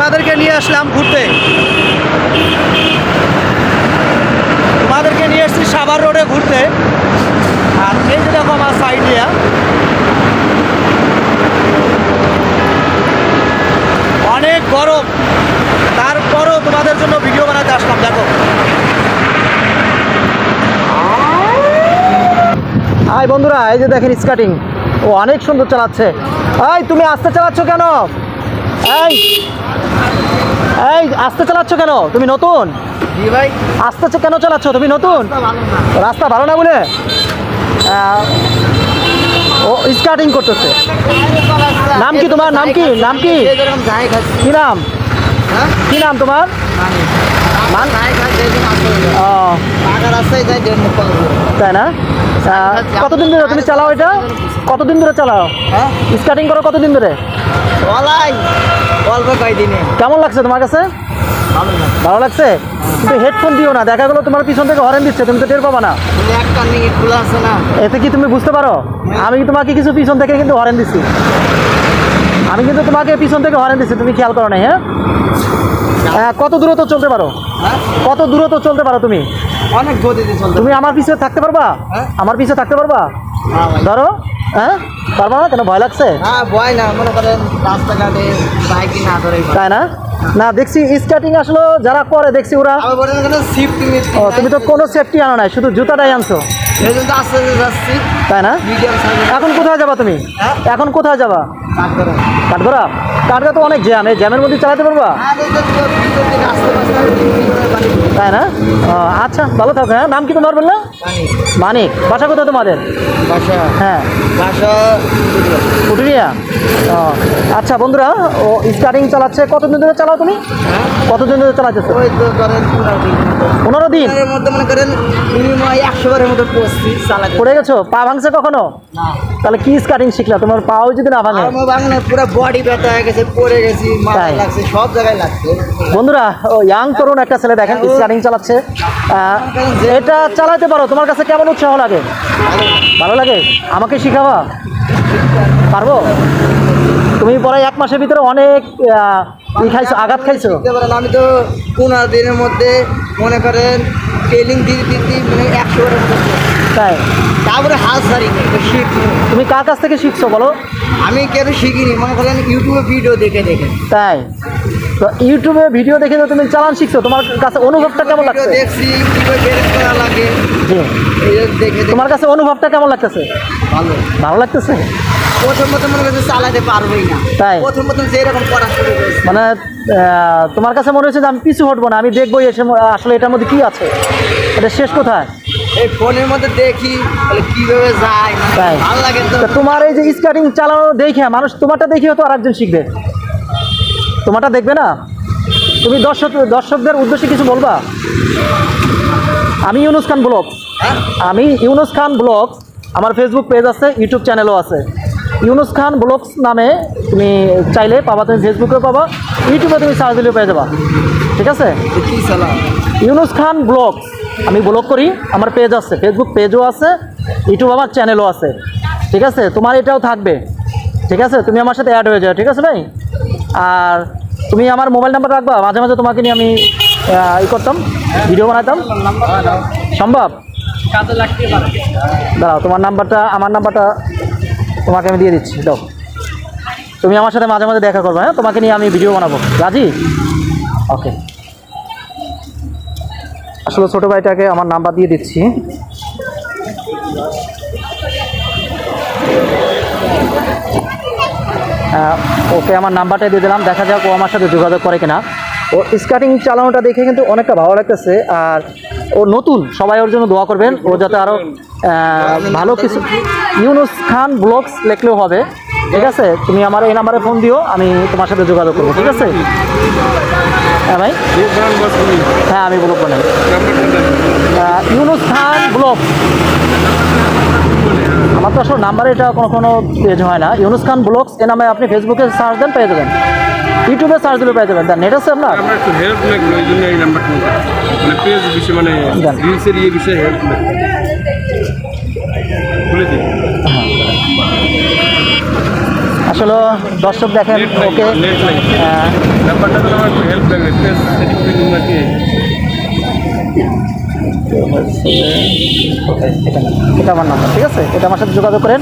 তোমাদেরকে নিয়ে আসলাম ঘুরতে। তোমাদেরকে নিয়ে এসেছি সাভার রোডে ঘুরতে। আর এই যে দেখো আমার সাইড দিয়া। অনেক গরম। তারপরও তোমাদের জন্য ভিডিও বানাতে আসলাম, দেখো। হাই বন্ধুরা, এই যে দেখেন স্কাটিং ও, অনেক সুন্দর চালাচ্ছে। এই তুমি আস্তে চালাচ্ছ কেন? এই এই আস্তে চালাচ্ছ কেন? তুমি নতুন? আস্তে কেন চালাচ্ছ? তুমি নতুন? রাস্তা ভালো না। বলে? ও স্কাটিং করতেছে। নাম কি তোমার? নাম কি? নাম কি? কি নাম? হ্যাঁ? কি নাম তোমার? তাই না? কতদিন ধরে তুমি চালাও এটা? কতদিন ধরে চালাও? হ্যাঁ? স্কাটিং করো কতদিন ধরে? অল্প কয়দিনে। কেমন লাগছে তোমার কাছে? ভালো লাগছে। কিন্তু হেডফোন দিও না দেখা গেলো তোমার পিছন থেকে হরেন দিচ্ছে তুমি তো টের পাবা না। এতে কি তুমি বুঝতে পারো? আমি তোমাকে কিছু পিছন থেকে কিন্তু হরেন দিচ্ছি আমি কিন্তু তোমাকে পিছন থেকে হরেন দিচ্ছি তুমি খেয়াল করো না। হ্যাঁ কত দূরত্ব চলতে পারো? হ্যাঁ? কত দূরত্ব চলতে পারো তুমি? অনেক গতিতে চলতে তুমি আমার পিছনে থাকতে পারবা? হ্যাঁ। আমার পিছনে থাকতে পারবা? হ্যাঁ ধরো হ্যাঁ? পারবা না? কেন ভয় লাগছে? হ্যাঁ ভয় না। মনে করেন রাস্তাঘাটে বাইক না ধরে তাই না? না দেখছি স্কেটিং আসলে যারা করে দেখছি ওরা ও, তুমি তো কোনো সেফটি আনো নাই শুধু জুতাটাই আনছো। তাই না? এখন কোথায় যাবা তুমি? হ্যাঁ? এখন কোথায় যাবা? কাঠগড়া। কাঠগড়া? তো অনেক জ্যাম এই জ্যামের মধ্যে চালাতে পারবা? আর এই যে তোর ভিতর থেকে আস্তে আস্তে আমি ঠিক ঠিক করে বাড়ি তাই না? আচ্ছা ভালো থাকো হ্যাঁ? নাম কি তোমার বললে? মানিক। বাসা কোথায় তোমাদের? বাসা। হ্যাঁ। বাসা কুটুরিয়া। আচ্ছা বন্ধুরা ও স্টার্টিং চালাচ্ছে কতদিন ধরে চালাও তুমি? হ্যাঁ। কতদিন ধরে ধরেন পনেরো দিন। পড়ে গেছো? পা ভাঙছে কখনো? তাহলে কি স্কাটিং শিখলা? তোমার পাও যদি না ভাঙে? আমার বাংলা পুরো বডি ব্যথা হয়ে গেছে পড়ে গেছি মাথা তাই? লাগছে সব জায়গায় লাগছে। বন্ধুরা ও ইয়াং তরুণ একটা ছেলে দেখেন চালাচ্ছে। আহ, এটা চালাতে পারো তোমার কাছে কেমন উৎসাহ লাগে? ভালো লাগে? আমাকে শিখাবা? পারব? তুমি পরে এক মাসের ভিতরে অনেক আহ, ই খাইছো আঘাত খাইছো? বুঝতে পারেন আমি তো পনেরো দিনের মধ্যে মনে করেন ট্রেনিং দিতে দিতে মানে একশো। তাই তারপরে হাল তো শিখনি তুমি কার কাছ থেকে শিখছো বলো? আমি কেন শিখিনি মনে করেন ইউটিউবে ভিডিও দেখে দেখে। তাই। তো ইউটিউবে ভিডিও দেখে তো তুমি চালান শিখছো তোমার কাছে অনুভবটা কেমন লাগছে? দেখছি করা লাগে। দেখে তোমার কাছে অনুভবটা কেমন লাগতেছে? ভালো। ভালো লাগতেছে? প্রথম প্রথম মনে করছে চালাতে পারবোই না। তাই? প্রথম প্রথম যেরকম করা শুরু করেছে। মানে তোমার কাছে মনে হচ্ছে যে আমি পিছু হটবো না আমি দেখব এসে আসলে এটার মধ্যে কি আছে? এটা শেষ কোথায়? এই ফোনের মধ্যে দেখি তাহলে কীভাবে যায়? ভালো লাগে তো। তোমার এই যে স্কার্টিং চালানো দেখে মানুষ তোমারটা দেখেও তো আরেকজন শিখবে। তোমারটা দেখবে না? তুমি দর্শক দর্শকদের উদ্দেশ্যে কিছু বলবা? আমি ইউনুস খান ব্লগ। হ্যাঁ? আমি ইউনুস খান ব্লগ আমার ফেসবুক পেজ আছে ইউটিউব চ্যানেলও আছে। ইউনুস খান ব্লগস নামে তুমি চাইলে পাবা তুমি ফেসবুকেও পাবা ইউটিউবে তুমি সার্চ দিলেও পেয়ে যাবা। ঠিক আছে? ইউনুস খান ব্লগ আমি ব্লগ করি, আমার পেজ আছে ফেসবুক পেজও আছে ইউটিউব আমার চ্যানেলও আছে, ঠিক আছে? তোমার এটাও থাকবে, ঠিক আছে? তুমি আমার সাথে অ্যাড হয়ে যাও, ঠিক আছে ভাই? আর তুমি আমার মোবাইল নাম্বার রাখবা, মাঝে মাঝে তোমাকে নিয়ে আমি ই করতাম ভিডিও বানাতাম। সম্ভব? দাঁড়াও, তোমার নাম্বারটা আমার নাম্বারটা তোমাকে আমি দিয়ে দিচ্ছি, দাও। তুমি আমার সাথে মাঝে মাঝে দেখা করবে হ্যাঁ? তোমাকে নিয়ে আমি ভিডিও বানাবো। রাজি? ওকে আসলে ছোটো ভাইটাকে আমার নাম্বার দিয়ে দিচ্ছি। ওকে আমার নাম্বারটা দিয়ে দিলাম, দেখা যাক ও আমার সাথে যোগাযোগ করে কিনা। ও স্কার্টিং চালানোটা দেখে কিন্তু অনেকটা ভালো লাগতেছে, আর ও নতুন, সবাই ওর জন্য দোয়া করবেন, ও যাতে আরও ভালো কিছু ইউনুস খান ব্লগস লিখলেও হবে, ঠিক আছে? তুমি আমার এই নাম্বারে ফোন দিও, আমি তোমার সাথে যোগাযোগ করব, ঠিক আছে? হ্যাঁ ভাই। হ্যাঁ আমি ব্লগ বানাই ইউনুস খান ব্লগ আমার তো আসলে নাম্বার এটা কোনো কোনো পেজ হয় না। ইউনুস খান ব্লগস এ নামে আপনি ফেসবুকে সার্চ দেন পেয়ে যাবেন। ইউটিউবে সার্চ দিলে পেয়ে যাবেন। নেট আছে আপনার? আমরা একটু হেল্প লাগল এই জন্য এই নাম্বারটা মানে পেজ বিষয়ে মানে রিলসের ইয়ে বিষয়ে হেল্প খুলে দিই আসলে দর্শক দেখেন, ওকে। এটা আমার নাম্বার ঠিক আছে? এটা আমার সাথে যোগাযোগ করেন।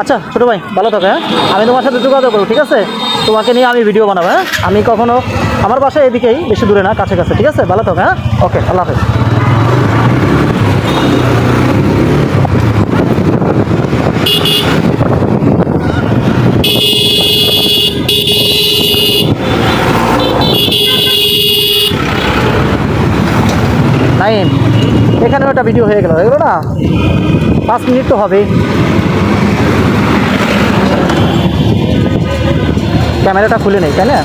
আচ্ছা ছোটো ভাই, ভালো থাকো হ্যাঁ? আমি তোমার সাথে যোগাযোগ করব, ঠিক আছে? তোমাকে নিয়ে আমি ভিডিও বানাবো হ্যাঁ? আমি কখনো আমার বাসা এদিকেই, বেশি দূরে না কাছে কাছে ঠিক আছে? ভালো থাকো হ্যাঁ? ওকে, আল্লাহ হাফেজ। এখানেও ভিডিও হয়ে গেল এগুলো না? পাঁচ মিনিট তো হবে ক্যামেরাটা খুলে নেই, তাই না?